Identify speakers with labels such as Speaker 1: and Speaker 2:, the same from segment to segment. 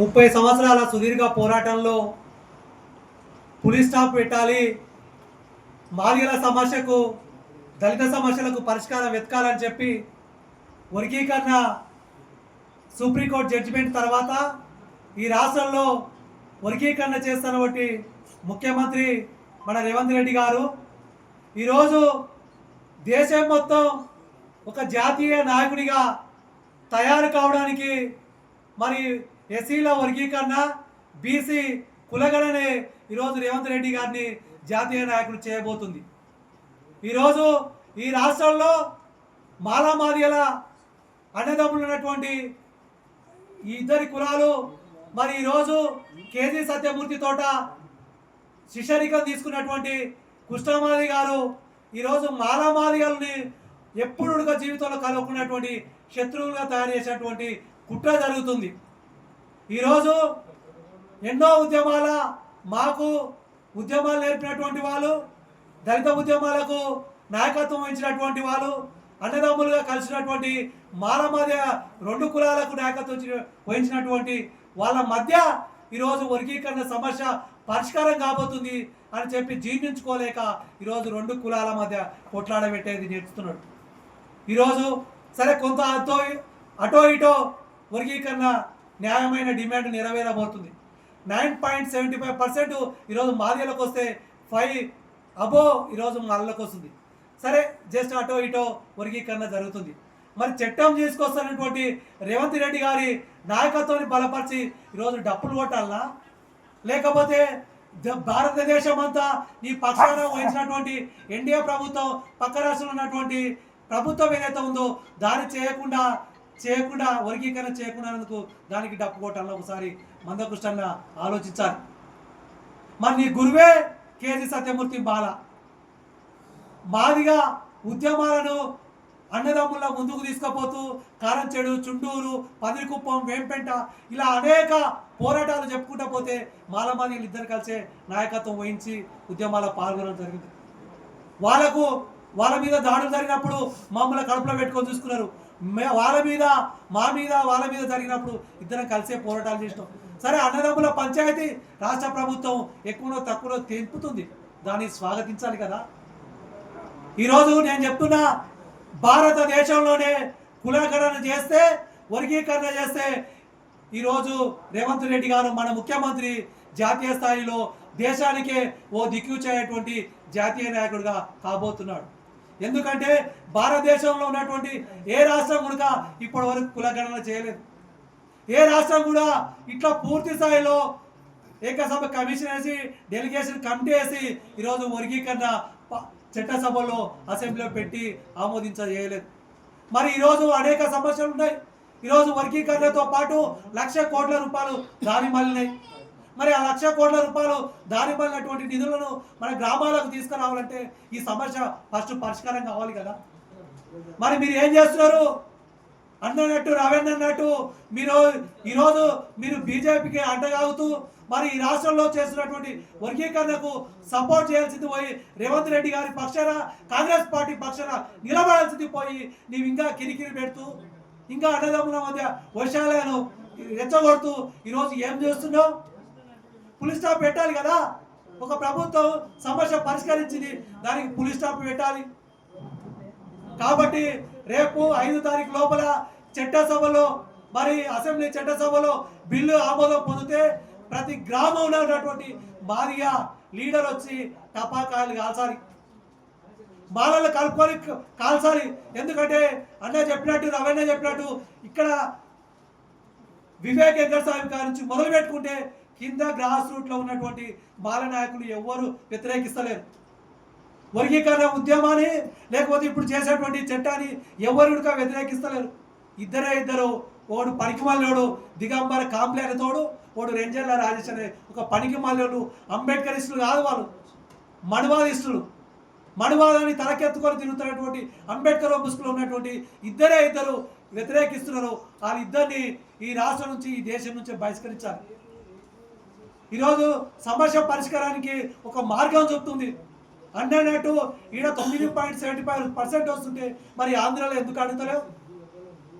Speaker 1: ముప్పై సంవత్సరాల సుదీర్ఘ పోరాటంలో పులిస్ స్టాప్ పెట్టాలి. మాదిగల సమస్యకు దళిత సమస్యలకు పరిష్కారం వెతకాలని చెప్పి వర్గీకరణ సుప్రీంకోర్టు జడ్జిమెంట్ తర్వాత ఈ రాష్ట్రంలో వర్గీకరణ చేస్తున్న ఒకటి ముఖ్యమంత్రి మన రేవంత్ రెడ్డి గారు. ఈరోజు దేశం మొత్తం ఒక జాతీయ నాయకుడిగా తయారు కావడానికి మరి ఎస్సీల వర్గీకరణ బీసీ కులగణనే ఈరోజు రేవంత్ రెడ్డి గారిని జాతీయ నాయకుడు చేయబోతుంది. ఈరోజు ఈ రాష్ట్రంలో మాలామాదిగల అన్నదమ్ములు ఉన్నటువంటి ఈ ఇద్దరి కులాలు మరి ఈరోజు కేజీ సత్యమూర్తి తోట శిష్యరికం తీసుకున్నటువంటి కృష్ణమాది గారు ఈరోజు మాలామాదిగల్ని ఎప్పుడు జీవితంలో కలుపుకున్నటువంటి శత్రువులుగా తయారు చేసినటువంటి కుట్ర జరుగుతుంది. ఈరోజు ఎన్నో ఉద్యమాల మాకు ఉద్యమాలు నేర్పినటువంటి వాళ్ళు దళిత ఉద్యమాలకు నాయకత్వం వహించినటువంటి వాళ్ళు అన్నదమ్ములుగా కలిసినటువంటి మాలమధ్య రెండు కులాలకు నాయకత్వం వహించినటువంటి వాళ్ళ మధ్య ఈరోజు వర్గీకరణ సమస్య పరిష్కారం కాబోతుంది అని చెప్పి జీర్ణించుకోలేక ఈరోజు రెండు కులాల మధ్య కొట్లాడబెట్టేది నేర్చుతున్నాడు. ఈరోజు సరే కొంత అటో అటో ఇటో వర్గీకరణ న్యాయమైన demand నెరవేరబోతుంది. Nine point seventy five percent ఈరోజు మాదిగలకు వస్తే ఫైవ్ అబో ఈరోజు మళ్ళకి వస్తుంది. సరే జస్ట్ అటో ఇటో వర్గీకరణ జరుగుతుంది. మరి చట్టం తీసుకొస్తున్నటువంటి రేవంత్ రెడ్డి గారి నాయకత్వాన్ని బలపరిచి ఈరోజు డప్పులు కొట్టాలనా లేకపోతే భారతదేశం అంతా ఈ పక్షాన వహించినటువంటి ఎన్డీఏ ప్రభుత్వం పక్క రాష్ట్రంలో ఉన్నటువంటి ప్రభుత్వం ఏదైతే ఉందో దాన్ని చేయకుండా చేయకుండా వర్గీకరణ చేయకుండా దానికి డప్పు కొట్టాలని ఒకసారి మందకృష్ణ ఆలోచించాలి. మరి నీ గురువే కేజీ సత్యమూర్తి బాల. మాదిగా ఉద్యమాలను అన్నదమ్ముల ముందుకు తీసుకుపోతూ కారంచేడు చుండూరు పదిరికుప్పం వేంపెంట ఇలా అనేక పోరాటాలు చెప్పుకుంటూ పోతే మాలమాది ఇద్దరు కలిసే నాయకత్వం వహించి ఉద్యమాల పాల్గొనడం జరిగింది. వాళ్ళకు వాళ్ళ మీద దాడులు జరిగినప్పుడు మమ్మల్ని కడుపులో పెట్టుకొని చూసుకున్నారు. వాళ్ళ మీద మా మీద వాళ్ళ మీద జరిగినప్పుడు ఇద్దరం కలిసే పోరాటాలు చేసినాం. సరే అన్నదమ్ముల పంచాయతీ రాష్ట్ర ప్రభుత్వం ఎక్కువనో తక్కువనో తెంపుతుంది. దాన్ని స్వాగతించాలి కదా. ఈరోజు నేను చెప్తున్నా భారతదేశంలోనే కులగణన చేస్తే వర్గీకరణ చేస్తే ఈరోజు రేవంత్ రెడ్డి గారు మన ముఖ్యమంత్రి జాతీయ స్థాయిలో దేశానికే ఓ దిక్కుచేయటువంటి జాతీయ నాయకుడిగా కాబోతున్నాడు. ఎందుకంటే భారతదేశంలో ఉన్నటువంటి ఏ రాష్ట్రం కూడా ఇప్పటి వరకు కులగణన చేయలేదు. ఏ రాష్ట్రం కూడా ఇట్లా పూర్తి స్థాయిలో ఏకసభ కమిషన్ వేసి డెలిగేషన్ కమిటీ వేసి ఈరోజు వర్గీకరణ చట్టసభలో అసెంబ్లీలో పెట్టి ఆమోదించచేయలేదు మరి ఈరోజు అనేక సమస్యలు ఉన్నాయి. ఈరోజు వర్గీకరణతో పాటు లక్ష కోట్ల రూపాయలు దారి మళ్ళినాయి మరి ఆ లక్ష కోట్ల రూపాయలు దారి నిధులను మన గ్రామాలకు తీసుకురావాలంటే ఈ సమస్య ఫస్ట్ పరిష్కారం కావాలి కదా. మరి మీరు ఏం చేస్తున్నారు? అన్నట్టు రవీంద్ర అన్నట్టు మీరు ఈరోజు మీరు బీజేపీకి అంటగాగుతూ మరి ఈ రాష్ట్రంలో చేస్తున్నటువంటి వర్గీకరణకు సపోర్ట్ చేయాల్సింది పోయి రేవంత్ రెడ్డి గారి పక్షాన కాంగ్రెస్ పార్టీ పక్షాన నిలబడాల్సింది పోయి నీవు ఇంకా కిరికిరి పెడుతూ ఇంకా అన్నదమ్ముల మధ్య వర్షాలను రెచ్చగొడుతూ ఈరోజు ఏం చేస్తున్నావు? పులి స్టాప్ పెట్టాలి కదా. ఒక ప్రభుత్వం సమస్య పరిష్కరించింది దానికి పులి స్టాప్ పెట్టాలి. కాబట్టి రేపు ఐదు తారీఖు లోపల చట్టసభలో మరి అసెంబ్లీ చట్టసభలో బిల్లు ఆమోదం పొందితే ప్రతి గ్రామంలో ఉన్నటువంటి మాదిగా లీడర్ వచ్చి టపాకాయలు కాల్చాలి. బాలలు కలుపుకొని కాల్చాలి. ఎందుకంటే అన్న చెప్పినట్టు రవణ చెప్పినట్టు ఇక్కడ వివేక్ వెంకటస్వామి గారి నుంచి మొదలు పెట్టుకుంటే కింద గ్రాస్ రూట్లో ఉన్నటువంటి బాల నాయకులు ఎవ్వరు వ్యతిరేకిస్తలేరు. వర్గీకరణ ఉద్యమాన్ని లేకపోతే ఇప్పుడు చేసేటువంటి చట్టాన్ని ఎవరుగా వ్యతిరేకిస్తలేరు. ఇద్దరే ఇద్దరు ఓడు పనికి మల్లోడు దిగంబర కాంప్లేని తోడు ఓడు రెంజర్ల రాజేష్ ఒక పనికి మల్లోడు అంబేద్కరిస్టులు కాదు వాళ్ళు. మణువాదిస్తులు మణువాదాన్ని తలకెత్తుకొని తిరుగుతున్నటువంటి అంబేద్కర్ ముసుగులో ఉన్నటువంటి ఇద్దరే ఇద్దరు వ్యతిరేకిస్తున్నారు. వాళ్ళిద్దరిని ఈ రాష్ట్రం నుంచి ఈ దేశం నుంచి బహిష్కరించాలి. ఈరోజు సమస్య పరిష్కారానికి ఒక మార్గం చెప్తుంది. అన్నట్టు ఈడ తొమ్మిది పాయింట్ సెవెంటీ ఫైవ్ పర్సెంట్ వస్తుంటే మరి ఆంధ్రాలో ఎందుకు అడుగుతలేవు?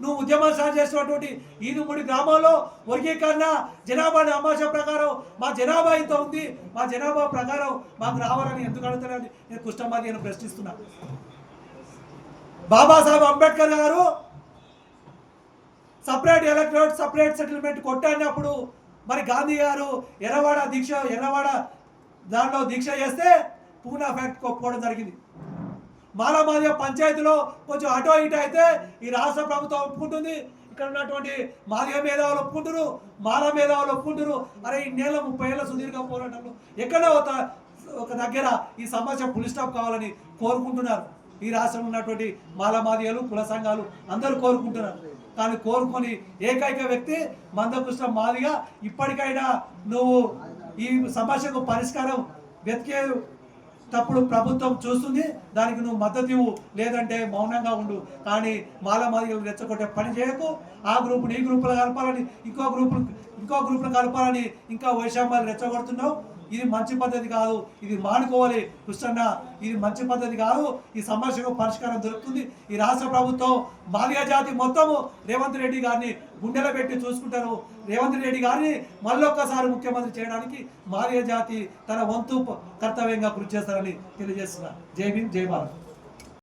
Speaker 1: నువ్వు ఉద్యమం స్టార్ట్ చేసినటువంటి ఈ మూడు గ్రామాల్లో వర్గీకరణ జనాభా అమాశ ప్రకారం మా జనాభా ఇంత ఉంది మా జనాభా ప్రకారం మాకు రావాలని ఎందుకు అడుగుతారని నేను కుష్టమాది నేను ప్రశ్నిస్తున్నా. Babasaheb Ambedkar garu separate electorate separate settlement కొట్టాడినప్పుడు మరి గాంధీ గారు ఎర్రవాడ దీక్ష ఎర్రవాడ దాంట్లో దీక్ష చేస్తే పూనా ఫ్యాక్ట్ ఒప్పుకోవడం జరిగింది. మాలమాదిగ పంచాయతీలో కొంచెం అటో ఇటో అయితే ఈ రాష్ట్ర ప్రభుత్వం ఒప్పుకుంటుంది. ఇక్కడ ఉన్నటువంటి మాదిగ మేధావులు ఒప్పుకుంటారు మాల మేధావులు ఒప్పుకుంటారు అరే ఇన్నేళ్ళ ముప్పై ఏళ్ళ సుదీర్ఘ పోరాటంలో ఎక్కడో ఒక ఒక దగ్గర ఈ సమస్య పులి స్టాప్ కావాలని కోరుకుంటున్నారు. ఈ రాష్ట్రంలో ఉన్నటువంటి మాలమాదిగలు కుల సంఘాలు అందరూ కోరుకుంటున్నారు. కానీ కోరుకొని ఏకైక వ్యక్తి మందకృష్ణ మాదిగ. ఇప్పటికైనా నువ్వు ఈ సమస్యకు పరిష్కారం వెతికే తప్పుడు ప్రభుత్వం చూస్తుంది. దానికి నువ్వు మద్దతు ఇవ్వు. లేదంటే మౌనంగా ఉండు. కానీ మాలమాదిగలు రెచ్చగొట్టే పని చేయకు. ఆ గ్రూపుని ఈ గ్రూపులు కలపాలని ఇంకో గ్రూపులు ఇంకో గ్రూపులు కలపాలని ఇంకా వైషమ్యాలు రెచ్చగొడుతున్నావు. ఇది మంచి పద్ధతి కాదు. ఇది మానుకోవాలి. కృష్ణన్న ఇది మంచి పద్ధతి కాదు. ఈ సమస్యకు పరిష్కారం దొరుకుతుంది. ఈ రాష్ట్ర ప్రభుత్వం మాదిగ జాతి మొత్తము రేవంత్ రెడ్డి గారిని గుండెలో పెట్టి చూసుకుంటారు. రేవంత్ రెడ్డి గారిని మళ్ళొక్కసారి ముఖ్యమంత్రి చేయడానికి మాదిగ జాతి తన వంతు కర్తవ్యంగా కృషి చేస్తారని తెలియజేస్తున్నారు జై భీమ్ జై భారత్.